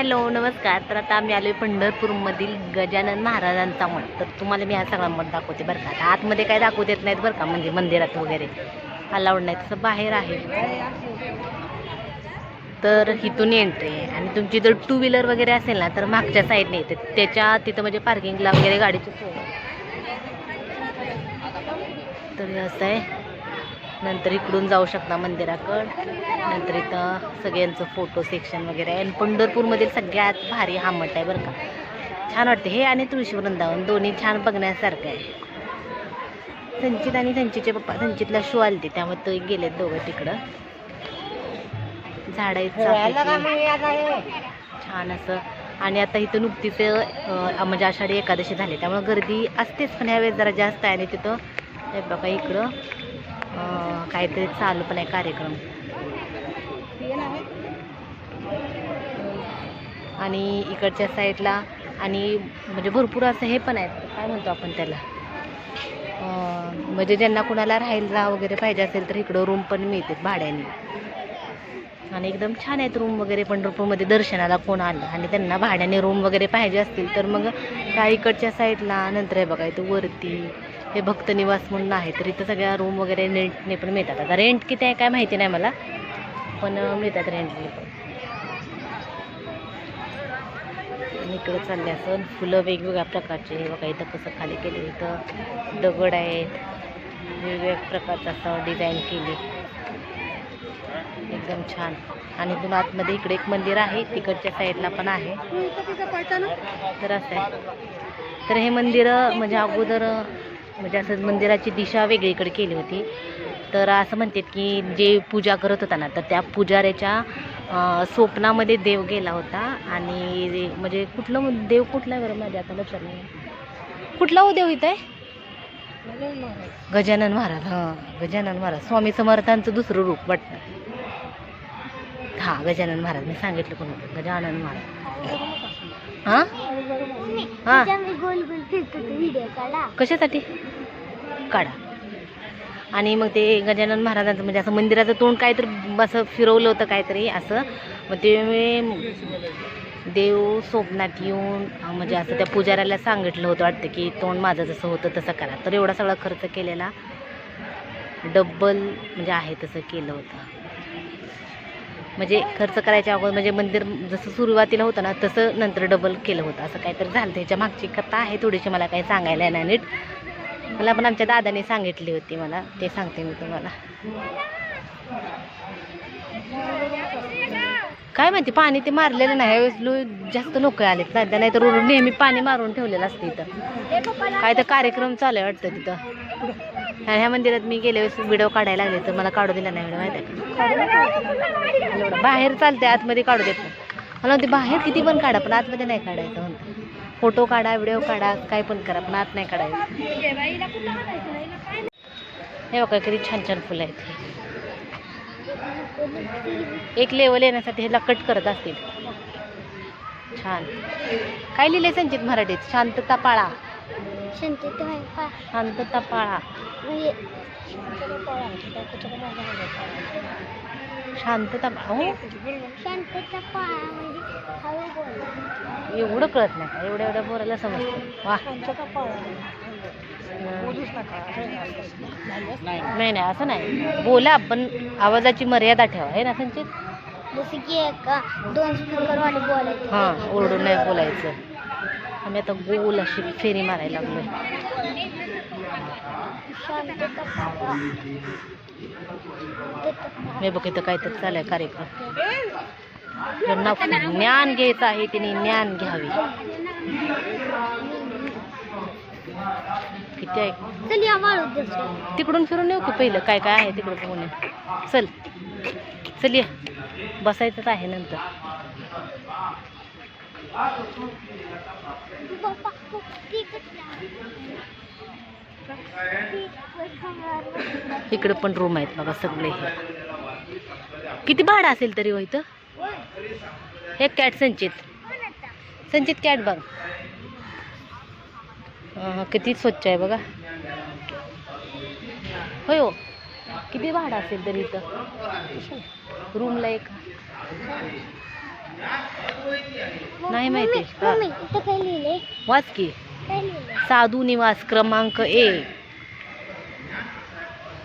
Hello नमस्कार. तर आता आम्ही आलो आहे पंढरपूरमधील गजानन महाराजांचा मठ. तर तुम्हाला मी हा सगळा मठ दाखवते बरं का. आतमध्ये काय दाखवत येत नाहीत बरं का म्हणजे मंदिरात वगैरे. अलाउड नाही तसं बाहेर आहे. तर इथून एंट्री आहे. आणि तुमची जर टू व्हीलर वगैरे असेल ना तर मागच्या साईडने येते. त्याच्या तिथं म्हणजे पार्किंगला वगैरे गाडीची सोय. तर असं आहे. नंतर इकडून जाऊ शकता मंदिराकड. नंतर इथं सगळ्यांचं फोटो सेक्शन वगैरे आहे. आणि पंढरपूरमधील सगळ्यात भारी हा मठ आहे बरं का. छान वाटते. हे आणि तुळशी वृंदावन दोन्ही छान बघण्यासारखं आहे. संचित आणि संचितचे पप्पा संचितला शो आलते. त्यामुळे ते गेलेत दोघं तिकडं. झाड आहेत चाफ्याची. छान असं. आणि आता इथं नुकतीच म्हणजे आषाढी एकादशी झाली. त्यामुळे गर्दी असतेच पण ह्यावेळेस जरा जास्त आहे आणि तिथं हे बघा इकडं. काहीतरी चालू पण आहे कार्यक्रम. आणि इकडच्या साईडला आणि म्हणजे भरपूर असं हे पण आहेत. काय म्हणतो आपण त्याला? म्हणजे ज्यांना कुणाला राहायला वगैरे पाहिजे असेल तर इकडं रूम पण मिळते भाड्याने. आणि एकदम छान आहेत रूम वगैरे पंढरपूरमध्ये दर्शनाला कोण आलं आणि त्यांना भाड्याने रूम वगैरे पाहिजे असतील तर मग त्या इकडच्या साईडला नंतर आहे बघा इथं वरती हे भक्त निवास म्हणून आहे तर इथं सगळ्या रूम वगैरे रेंटने पण मिळतात. आता रेंट किती आहे काय माहिती नाही मला पण मिळतात रेंटने पण. इकडं चालले असं फुलं वेगवेगळ्या प्रकारचे हे बघा इथं कसं खाली केले इथं दगड आहेत. वेगवेगळ्या प्रकारचं असं डिझाईन केली. एकदम छान. आणि इथून आतमध्ये इकडे एक मंदिर आहे तिकडच्या साईडला पण आहे. तर असं आहे. तर हे मंदिर म्हणजे अगोदर म्हणजे असं मंदिराची दिशा वेगळीकडे केली होती. तर असं म्हणतात की जे पूजा करत होता ना तर त्या पुजाऱ्याच्या स्वप्नामध्ये देव गेला होता. आणि म्हणजे कुठलं देव कुठला आहे बरं माझ्या आता लक्षात नाही. कुठला हो देव इथं? आहे गजानन महाराज हां गजानन महाराज. स्वामी समर्थांचं दुसरं रूप वाटतं. हां गजानन महाराज. मी सांगितलं कोण होतं गजानन महाराज. हां? हां? कशासाठी? काढा. आणि मग ते गजानन महाराजांचं म्हणजे असं मंदिराचं तोंड काहीतरी असं फिरवलं होतं काहीतरी असं. मग ते देव स्वप्नात येऊन म्हणजे असं त्या पुजाऱ्याला सांगितलं होतं वाटतं की तोंड माझं जसं होतं तसं करा. तर एवढा सगळा खर्च केलेला. डब्बल म्हणजे आहे तसं केलं होतं. म्हणजे खर्च करायच्या अगोदर म्हणजे मंदिर जसं सुरुवातीला होतं ना तसं नंतर डबल केलं होतं. असं काहीतरी झालं. त्याच्या मागची कथा आहे थोडीशी मला काही सांगायला नाही नीट मला पण आमच्या दादाने सांगितली होती मला. ते सांगते मी तुम्हाला. काय माहिती पाणी ते मारलेलं नाही. लो जास्त लोक आलेत सध्या नाही तर नेहमी पाणी मारून ठेवलेलं असतं इथं. काय तर कार्यक्रम चालू आहे वाटतं तिथं. आणि ह्या मंदिरात मी गेल्या वेळेस व्हिडिओ काढायला लागले तर मला काढू दिला नाही व्हिडिओ माहिती आहे बाहेर चालते आतमध्ये काढू देत नाही. मला म्हणते बाहेर किती पण काढा पण आतमध्ये नाही काढायचं म्हणते. फोटो काढा व्हिडिओ काढा काय पण करा पण आत नाही काढायचं. हे बघा किती छान छान फुलं आहेत. एक लेवल येण्यासाठी ह्याला कट करत असतील. छान. काय लिहिले संचित मराठीत? शांतता पाळा. शांतता पाळा. म्हणजे शांतता पा- हो शांतता पाळा म्हणजे हळू बोल एवढं कळत नाही का? एवढ्या एवढ्या पोराला समजतं. वा. नाही नाही असं नाही. बोला पण आवाजाची मर्यादा ठेवा आहे ना संचित? जसं की एका दोन बोलायचं. हां ओरडून नाही बोलायचं. आम्ही आता गोल अशी फेरी मारायला शांतता पाळा मी बघ इथं काहीतरी चालू कार्यक्रम. ज्यांना ज्ञान घ्यायचं आहे त्यांनी ज्ञान घ्यावे. किती आहे? तिकडून फिरून येऊ की पहिलं? काय काय आहे तिकडं बघून चल. चल ये. बसायचंच आहे नंतर. इकडं पण रूम आहेत बघा सगळे. हे किती भाडं असेल तरी हो इथं? हे कॅट संचित. संचित कॅट बघ. किती स्वच्छ आहे बघा. होय हो. किती भाडं असेल तरी इथं? रूमला एक. नाही माहिती. वाच की. साधू निवास क्रमांक एक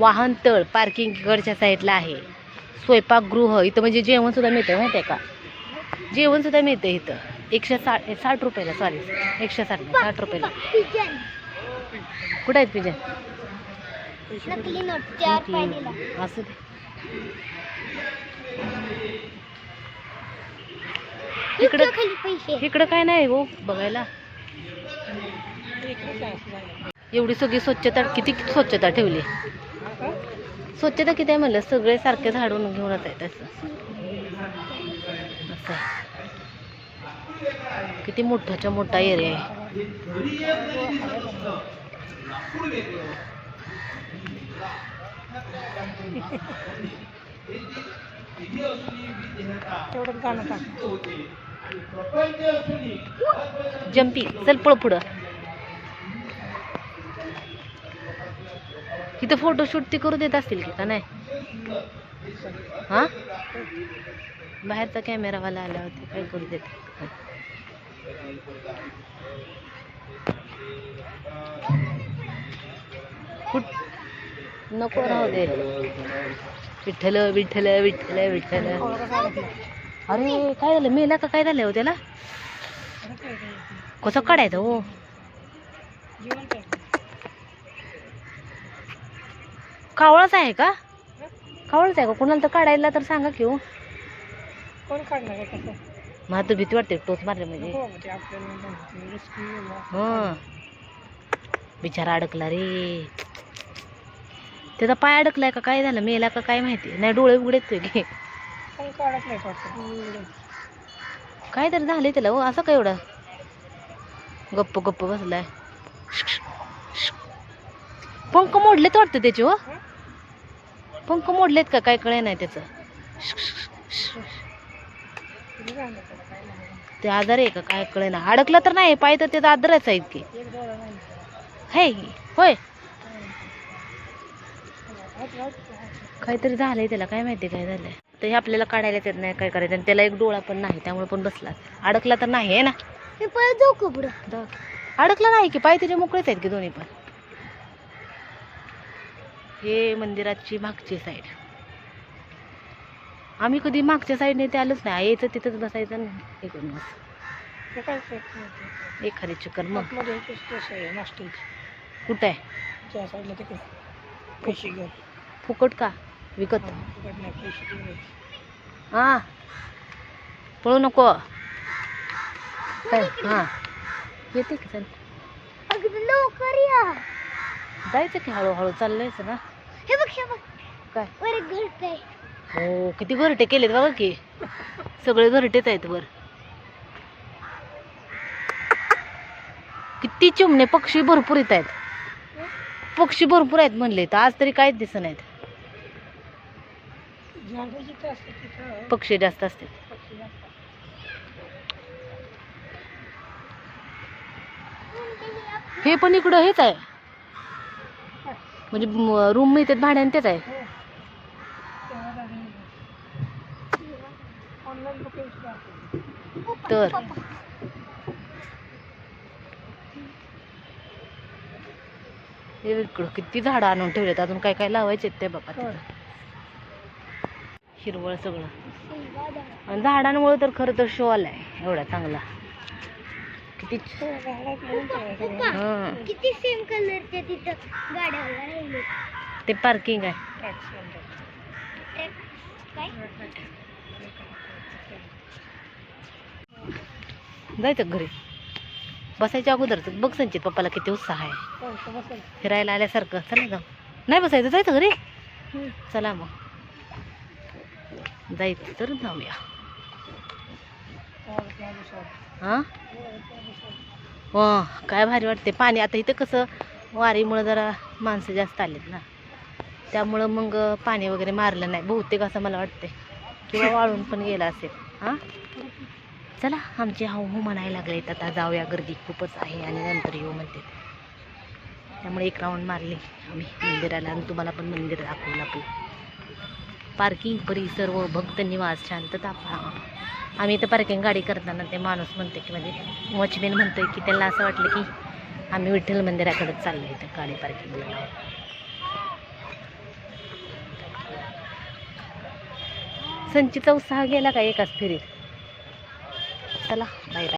वाहनतळ पार्किंग इकडच्या साईडला आहे. स्वयंपाकगृह इथं म्हणजे जेवण सुद्धा मिळतं माहिती आहे का? जेवण सुद्धा मिळतं इथं. एकशे साठ साठ रुपयाला सॉरी एकशे साठ साठ रुपयाला. कुठं आहेत पिजन? असू दे. इकडं इकडं काय नाही हो बघायला. एवढी सगळी स्वच्छता किती स्वच्छता ठेवली? स्वच्छता किती आहे म्हणलं? सगळे सारखे झाडून घेऊनच आहेत असं. किती मोठाच्या मोठा एरिया आहे. जम्पी चल पळ पुढं. इथं फोटोशूट ते करू देत असतील की का नाही? हा? बाहेरचा कॅमेरावाला आला होता काय करू देत कुठ? नको राहू दे. विठ्ठल विठ्ठल विठ्ठल विठ्ठल. अरे काय झालं? मेला का? काय झालं हो त्याला? कसं काढायचं हो कावळाच आहे का? कावळाच आहे का? कुणाला तर काढायला तर सांगा की हो. कोण काढणार आहे कसं मला तर भीती वाटते टोच मारले म्हणजे. हो म्हणजे आपल्याला हं. बिचारा अडकला रे. त्याचा पाय अडकलाय का काय झालं मेला का काय माहिती. नाही डोळे उघडेत की. कोण काढत नाही वाटतं? काय तर झालंय त्याला हो असं काय एवढं? गप्प गप्प बसलाय पंख मोडलेत वाटतं त्याचे हो? पंख मोडलेत का? काय कळे नाही त्याचं. ते आजार आहे का? काय कळे ना अडकला तर नाही पाय तर त्याचा आजारच आहेत की. है होय. हात हात काहीतरी झालंय त्याला काय माहिती काय झालंय. तर हे आपल्याला काढायला येत नाही काय करायचं. आणि त्याला एक डोळा पण नाही त्यामुळे पण बसला. अडकला तर नाही आहे ना. अडकला नाही की पाय त्याचे मोकळेच आहेत की दोन्ही पण. हे मंदिराची मागची साईड आम्ही कधी मागच्या साईडने ते आलोच नाही. यायचं तिथंच बसायचं हे करून बस. एखादी चक्कर मग. कुठं आहे? फुकट का? विकत. हा. पळू नको. काय हां. येते की चल. लवकर या. जायचं की हळूहळू. चाललंयच ना? हे बघ हे बघ. काय? वर एक घरट आहे. हो किती घरटे केलेत बघा की. सगळे घरटेच आहेत वर. किती चिमणे पक्षी भरपूर येत आहेत. पक्षी भरपूर आहेत म्हणले तर आज तरी काहीच दिसत नाहीत. झाडं जिथं असतात तिथं. पक्षी जास्त असते पक्षी जास्त. हे पण इकडं हेच आहे. म्हणजे रूम मिळतात भाड्याने तेच आहे. तर. हे इकडं किती झाडं आणून ठेवलेत. अजून काय काय लावायचे ते बघा तिथं. हिरवळ सगळं. आणि झाडांमुळे तर खरं तर शो आलाय. एवढा चांगला. किती. किती सेम कलरचे तिथं गाड्या ते पार्किंग आहे. जायचं घरी. बसायच्या अगोदरच बघ संचित पप्पाला किती उत्साह आहे. फिरायला आल्यासारखं. चला जाऊ. नाही बसायचं जायचं घरी. चला मग. जायचं तर जाऊया. हो, हां काय भारी वाटते पाणी आता इथं कसं वारीमुळं जरा माणसं जास्त आलेत ना. त्यामुळं मग पाणी वगैरे मारलं नाही. बहुतेक असं मला वाटते किंवा वाळून पण गेला असेल. हां? चला आमचे हाऊ हो म्हणायला लागलेत आता जाऊया गर्दी खूपच आहे आणि नंतर येऊ म्हणते. त्यामुळे एक राऊंड मारली आम्ही मंदिराला आणि तुम्हाला पण मंदिर दाखवलं आपलं पार्किंग परिसर व भक्त निवास शांतता पहा. आम्ही इथं पार्किंग गाडी करताना ते माणूस म्हणतो की म्हणजे वॉचमॅन म्हणतोय की त्याला असं वाटलं की आम्ही विठ्ठल मंदिराकडेच चाललो इथं गाडी पार्किंगला संचीचा उत्साह गेला का एकाच फिरीत? चला बाय बाय